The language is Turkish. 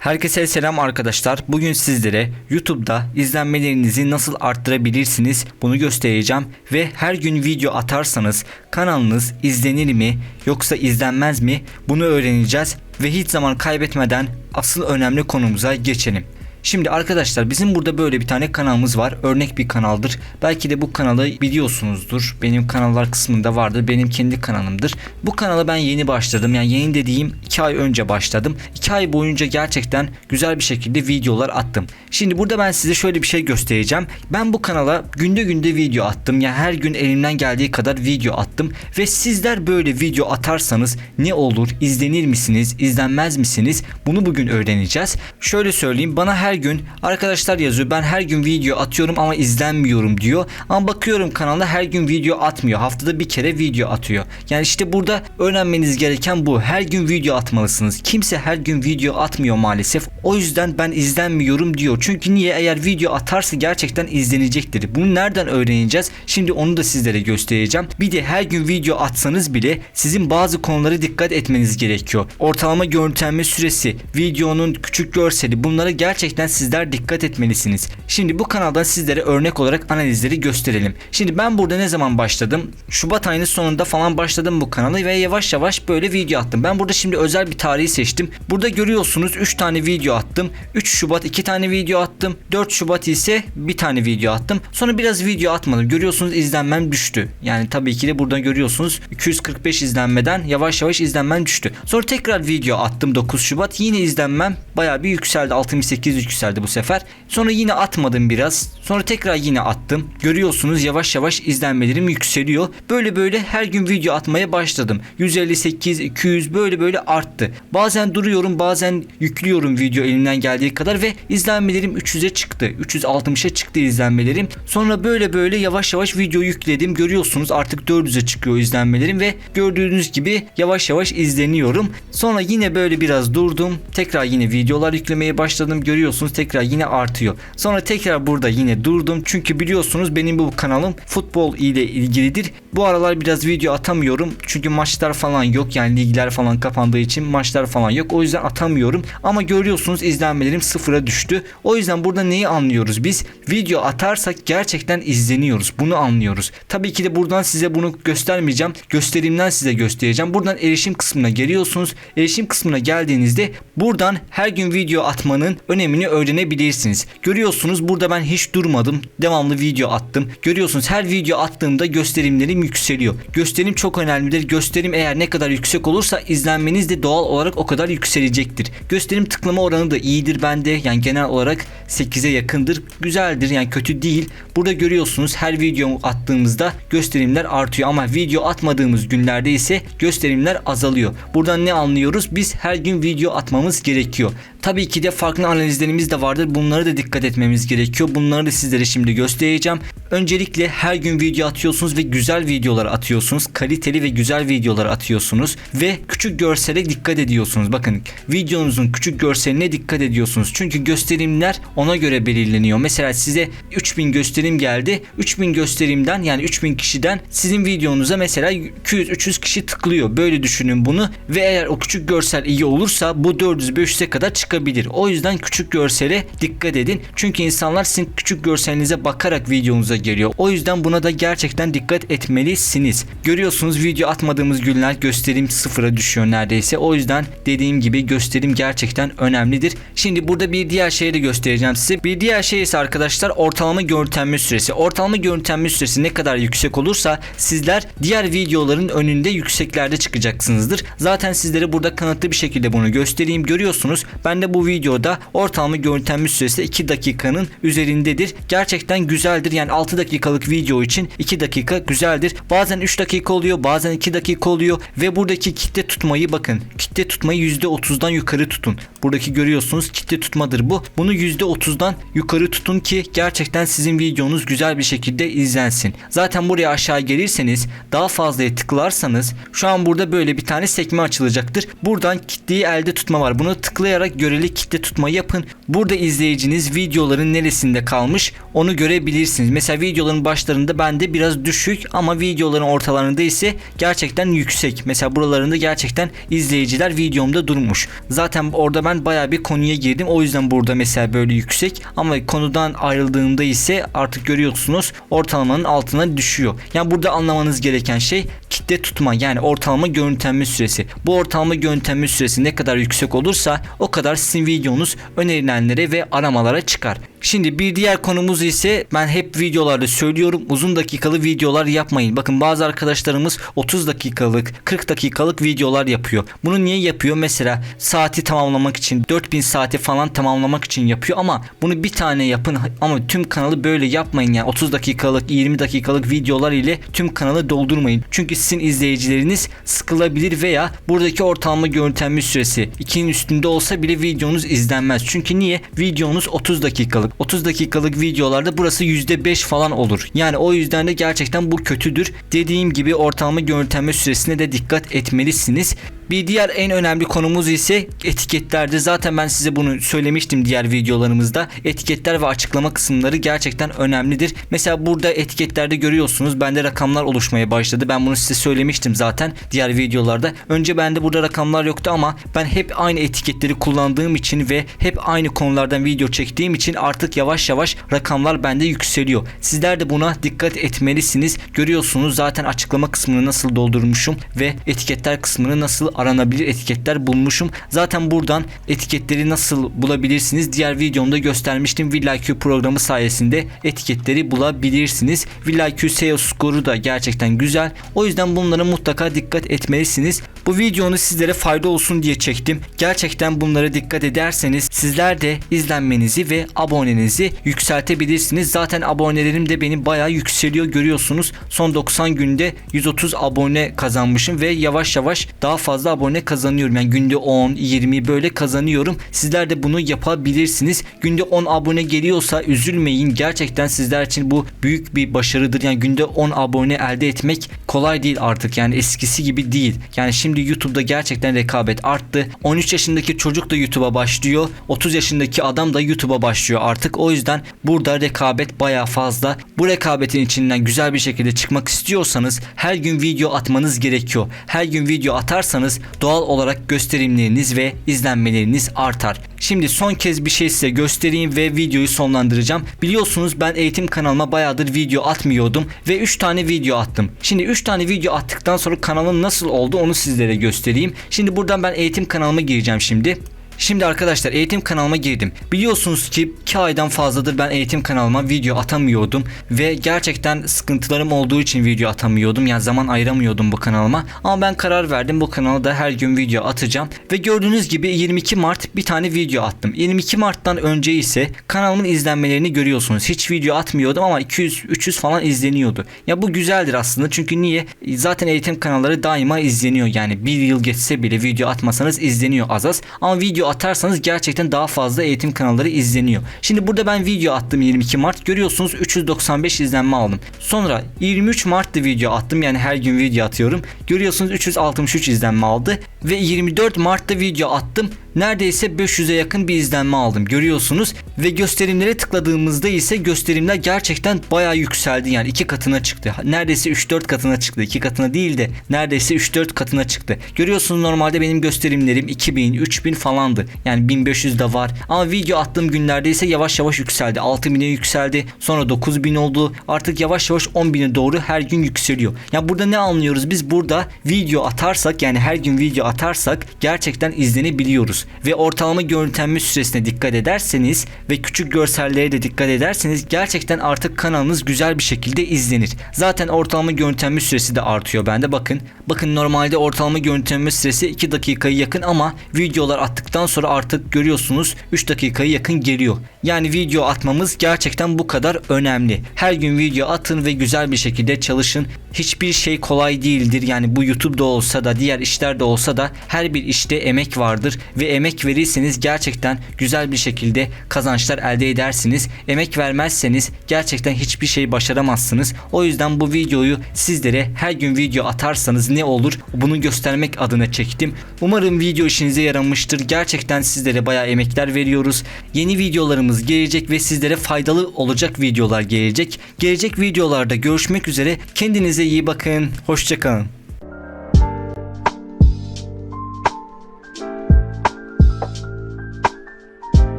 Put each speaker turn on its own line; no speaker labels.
Herkese selam arkadaşlar. Bugün sizlere YouTube'da izlenmelerinizi nasıl arttırabilirsiniz bunu göstereceğim ve her gün video atarsanız kanalınız izlenir mi yoksa izlenmez mi bunu öğreneceğiz ve hiç zaman kaybetmeden asıl önemli konumuza geçelim. Şimdi arkadaşlar bizim burada böyle bir tane kanalımız var. Örnek bir kanaldır. Belki de bu kanalı biliyorsunuzdur. Benim kanallar kısmında vardır. Benim kendi kanalımdır. Bu kanala ben yeni başladım. Yani yeni dediğim 2 ay önce başladım. 2 ay boyunca gerçekten güzel bir şekilde videolar attım. Şimdi burada ben size şöyle bir şey göstereceğim. Ben bu kanala günde günde video attım. Yani her gün elimden geldiği kadar video attım. Ve sizler böyle video atarsanız ne olur? İzlenir misiniz? İzlenmez misiniz? Bunu bugün öğreneceğiz. Şöyle söyleyeyim. Bana her gün arkadaşlar yazıyor. Ben her gün video atıyorum ama izlenmiyorum diyor. Ama bakıyorum kanalda her gün video atmıyor. Haftada bir kere video atıyor. Yani işte burada öğrenmeniz gereken bu. Her gün video atmalısınız. Kimse her gün video atmıyor maalesef. O yüzden ben izlenmiyorum diyor. Çünkü niye? Eğer video atarsa gerçekten izlenecektir. Bunu nereden öğreneceğiz? Şimdi onu da sizlere göstereceğim. Bir de her gün video atsanız bile sizin bazı konulara dikkat etmeniz gerekiyor. Ortalama görüntülenme süresi, videonun küçük görseli bunlara gerçekten sizler dikkat etmelisiniz. Şimdi bu kanaldan sizlere örnek olarak analizleri gösterelim. Şimdi ben burada ne zaman başladım? Şubat ayının sonunda falan başladım bu kanalı ve yavaş yavaş böyle video attım. Ben burada şimdi özel bir tarihi seçtim. Burada görüyorsunuz 3 tane video attım. 3 Şubat 2 tane video attım. 4 Şubat ise bir tane video attım. Sonra biraz video atmadım. Görüyorsunuz izlenmem düştü. Yani tabii ki de buradan görüyorsunuz 245 izlenmeden yavaş yavaş izlenmem düştü. Sonra tekrar video attım 9 Şubat. Yine izlenmem bayağı bir yükseldi. 68 yükseldi bu sefer. Sonra yine atmadım biraz. Sonra tekrar yine attım. Görüyorsunuz yavaş yavaş izlenmelerim yükseliyor. Böyle böyle her gün video atmaya başladım. 158, 200 böyle böyle arttı. Bazen duruyorum bazen yüklüyorum video elimden geldiği kadar ve izlenmelerim 300'e çıktı. 360'a çıktı izlenmelerim. Sonra böyle böyle yavaş yavaş video yükledim. Görüyorsunuz artık 400'e çıkıyor izlenmelerim ve gördüğünüz gibi yavaş yavaş izleniyorum. Sonra yine böyle biraz durdum. Tekrar yine videolar yüklemeye başladım. Görüyorsunuz tekrar yine artıyor. Sonra tekrar burada yine durdum. Çünkü biliyorsunuz benim bu kanalım futbol ile ilgilidir. Bu aralar biraz video atamıyorum. Çünkü maçlar falan yok. Yani ligler falan kapandığı için maçlar falan yok. O yüzden atamıyorum. Ama görüyorsunuz izlenmelerim sıfıra düştü. O yüzden burada neyi anlıyoruz biz? Video atarsak gerçekten izleniyoruz. Bunu anlıyoruz. Tabii ki de buradan size bunu göstermeyeceğim. Gösterimden size göstereceğim. Buradan erişim kısmına geliyorsunuz. Erişim kısmına geldiğinizde buradan her gün video atmanın önemini öğrenebilirsiniz. Görüyorsunuz burada ben hiç durmadım. Devamlı video attım. Görüyorsunuz her video attığımda gösterimlerim yükseliyor. Gösterim çok önemlidir. Gösterim eğer ne kadar yüksek olursa izlenmeniz de doğal olarak o kadar yükselecektir. Gösterim tıklama oranı da iyidir bende. Yani genel olarak 8'e yakındır. Güzeldir yani kötü değil. Burada görüyorsunuz her video attığımızda gösterimler artıyor ama video atmadığımız günlerde ise gösterimler azalıyor. Buradan ne anlıyoruz? Biz her gün video atmamız gerekiyor. Tabii ki de farklı analizlerimiz de vardır. Bunlara da dikkat etmemiz gerekiyor. Bunları da sizlere şimdi göstereceğim. Öncelikle her gün video atıyorsunuz ve güzel videolar atıyorsunuz. Kaliteli ve güzel videolar atıyorsunuz ve küçük görsele dikkat ediyorsunuz. Bakın videonuzun küçük görseline dikkat ediyorsunuz. Çünkü gösterimler ona göre belirleniyor. Mesela size 3000 gösterim geldi. 3000 gösterimden yani 3000 kişiden sizin videonuza mesela 200-300 kişi tıklıyor. Böyle düşünün bunu ve eğer o küçük görsel iyi olursa bu 400-500'e kadar çıkabilir. O yüzden küçük görsele dikkat edin. Çünkü insanlar sizin küçük görselinize bakarak videonuza geliyor. O yüzden buna da gerçekten dikkat etmelisiniz. Görüyorsunuz video atmadığımız günler gösterim sıfıra düşüyor neredeyse. O yüzden dediğim gibi gösterim gerçekten önemlidir. Şimdi burada bir diğer şeyi de göstereceğim size. Bir diğer şey ise arkadaşlar ortalama görüntülenme süresi. Ortalama görüntülenme süresi ne kadar yüksek olursa sizler diğer videoların önünde yükseklerde çıkacaksınızdır. Zaten sizlere burada kanıtlı bir şekilde bunu göstereyim. Görüyorsunuz ben de bu videoda ortalama görüntülenme süresi 2 dakikanın üzerindedir. Gerçekten güzeldir. Yani 6 dakikalık video için 2 dakika güzeldir. Bazen 3 dakika oluyor, bazen 2 dakika oluyor ve buradaki kitle tutmayı bakın. Kitle tutmayı %30'dan yukarı tutun. Buradaki görüyorsunuz kitle tutmadır bu. Bunu %30'dan yukarı tutun ki gerçekten sizin videonuz güzel bir şekilde izlensin. Zaten buraya aşağı gelirseniz daha fazlaya tıklarsanız şu an burada böyle bir tane sekme açılacaktır. Buradan kitleyi elde tutma var. Bunu tıklayarak göreli kitle tutma yapın. Burada izleyiciniz videoların neresinde kalmış onu görebilirsiniz. Mesela videoların başlarında bende biraz düşük ama videoların ortalarında ise gerçekten yüksek. Mesela buralarında gerçekten izleyiciler videomda durmuş. Zaten orada ben baya bir konuya girdim. O yüzden burada mesela böyle yüksek ama konudan ayrıldığımda ise artık görüyorsunuz ortalamanın altına düşüyor. Yani burada anlamanız gereken şey kitle tutma yani ortalama görüntülenme süresi. Bu ortalama görüntülenme süresi ne kadar yüksek olursa o kadar sizin videonuz önerilenlere ve aramalara çıkar. Şimdi bir diğer konumuz ise ben hep videolarda söylüyorum uzun dakikalı videolar yapmayın. Bakın bazı arkadaşlarımız 30 dakikalık 40 dakikalık videolar yapıyor. Bunu niye yapıyor? Mesela saati tamamlamak için 4000 saati falan tamamlamak için yapıyor ama bunu bir tane yapın ama tüm kanalı böyle yapmayın yani 30 dakikalık 20 dakikalık videolar ile tüm kanalı doldurmayın. Çünkü sizin izleyicileriniz sıkılabilir veya buradaki ortalama görüntülenme süresi 2'nin üstünde olsa bile videonuz izlenmez. Çünkü niye? Videonuz 30 dakikalık. 30 dakikalık videolarda burası %5 falan olur. Yani o yüzden de gerçekten bu kötüdür. Dediğim gibi ortalama görüntülenme süresine de dikkat etmelisiniz. Bir diğer en önemli konumuz ise etiketlerdi. Zaten ben size bunu söylemiştim diğer videolarımızda. Etiketler ve açıklama kısımları gerçekten önemlidir. Mesela burada etiketlerde görüyorsunuz bende rakamlar oluşmaya başladı. Ben bunu size söylemiştim zaten diğer videolarda. Önce bende burada rakamlar yoktu ama ben hep aynı etiketleri kullandığım için ve hep aynı konulardan video çektiğim için artık yavaş yavaş rakamlar bende yükseliyor. Sizler de buna dikkat etmelisiniz. Görüyorsunuz zaten açıklama kısmını nasıl doldurmuşum ve etiketler kısmını nasıl aranabilir etiketler bulmuşum. Zaten buradan etiketleri nasıl bulabilirsiniz? Diğer videomda göstermiştim. VillaQ programı sayesinde etiketleri bulabilirsiniz. VillaQ SEO skoru da gerçekten güzel. O yüzden bunlara mutlaka dikkat etmelisiniz. Bu videonu sizlere fayda olsun diye çektim. Gerçekten bunlara dikkat ederseniz sizler de izlenmenizi ve abonenizi yükseltebilirsiniz. Zaten abonelerim de benim bayağı yükseliyor görüyorsunuz. Son 90 günde 130 abone kazanmışım ve yavaş yavaş daha fazla abone kazanıyorum. Yani günde 10, 20 böyle kazanıyorum. Sizler de bunu yapabilirsiniz. Günde 10 abone geliyorsa üzülmeyin. Gerçekten sizler için bu büyük bir başarıdır. Yani günde 10 abone elde etmek kolay değil artık. Yani eskisi gibi değil. Yani şimdi YouTube'da gerçekten rekabet arttı. 13 yaşındaki çocuk da YouTube'a başlıyor. 30 yaşındaki adam da YouTube'a başlıyor artık. O yüzden burada rekabet baya fazla. Bu rekabetin içinden güzel bir şekilde çıkmak istiyorsanız her gün video atmanız gerekiyor. Her gün video atarsanız doğal olarak gösterimleriniz ve izlenmeleriniz artar. Şimdi son kez bir şey size göstereyim ve videoyu sonlandıracağım. Biliyorsunuz ben eğitim kanalıma bayağıdır video atmıyordum ve 3 tane video attım. Şimdi 3 tane video attıktan sonra kanalım nasıl oldu onu sizlere göstereyim. Şimdi buradan ben eğitim kanalıma gireceğim şimdi. Şimdi arkadaşlar eğitim kanalıma girdim. Biliyorsunuz ki 2 aydan fazladır ben eğitim kanalıma video atamıyordum ve gerçekten sıkıntılarım olduğu için video atamıyordum. Yani zaman ayıramıyordum bu kanalıma. Ama ben karar verdim bu kanalda her gün video atacağım ve gördüğünüz gibi 22 Mart bir tane video attım. 22 Mart'tan önce ise kanalımın izlenmelerini görüyorsunuz. Hiç video atmıyordum ama 200 300 falan izleniyordu. Ya bu güzeldir aslında çünkü niye? Zaten eğitim kanalları daima izleniyor. Yani bir yıl geçse bile video atmasanız izleniyor az az. Ama video atarsanız gerçekten daha fazla eğitim kanalları izleniyor. Şimdi burada ben video attım 22 Mart. Görüyorsunuz 395 izlenme aldım. Sonra 23 Mart'ta video attım. Yani her gün video atıyorum. Görüyorsunuz 363 izlenme aldı. Ve 24 Mart'ta video attım. Neredeyse 500'e yakın bir izlenme aldım. Görüyorsunuz. Ve gösterimlere tıkladığımızda ise gösterimler gerçekten bayağı yükseldi. Yani iki katına çıktı. Neredeyse 3-4 katına çıktı. 2 katına değil de neredeyse 3-4 katına çıktı. Görüyorsunuz normalde benim gösterimlerim 2000, 3000 falandı. Yani 1500 de var. Ama video attığım günlerde ise yavaş yavaş yükseldi. 6000'e yükseldi. Sonra 9000 oldu. Artık yavaş yavaş 10.000'e doğru her gün yükseliyor. Ya burada ne anlıyoruz? Biz burada video atarsak yani her gün video atarsak gerçekten izlenebiliyoruz. Ve ortalama görüntülenme süresine dikkat ederseniz ve küçük görsellere de dikkat ederseniz gerçekten artık kanalınız güzel bir şekilde izlenir. Zaten ortalama görüntülenme süresi de artıyor bende bakın. Bakın normalde ortalama görüntülenme süresi 2 dakikayı yakın ama videolar attıktan sonra artık görüyorsunuz 3 dakikayı yakın geliyor. Yani video atmamız gerçekten bu kadar önemli. Her gün video atın ve güzel bir şekilde çalışın. Hiçbir şey kolay değildir. Yani bu YouTube'da olsa da diğer işlerde olsa da her bir işte emek vardır ve emek verirseniz gerçekten güzel bir şekilde kazançlar elde edersiniz. Emek vermezseniz gerçekten hiçbir şey başaramazsınız. O yüzden bu videoyu sizlere her gün video atarsanız ne olur bunu göstermek adına çektim. Umarım video işinize yaramıştır. Gerçekten sizlere bayağı emekler veriyoruz. Yeni videolarımız gelecek ve sizlere faydalı olacak videolar gelecek. Gelecek videolarda görüşmek üzere. Kendinize iyi bakın. Hoşçakalın.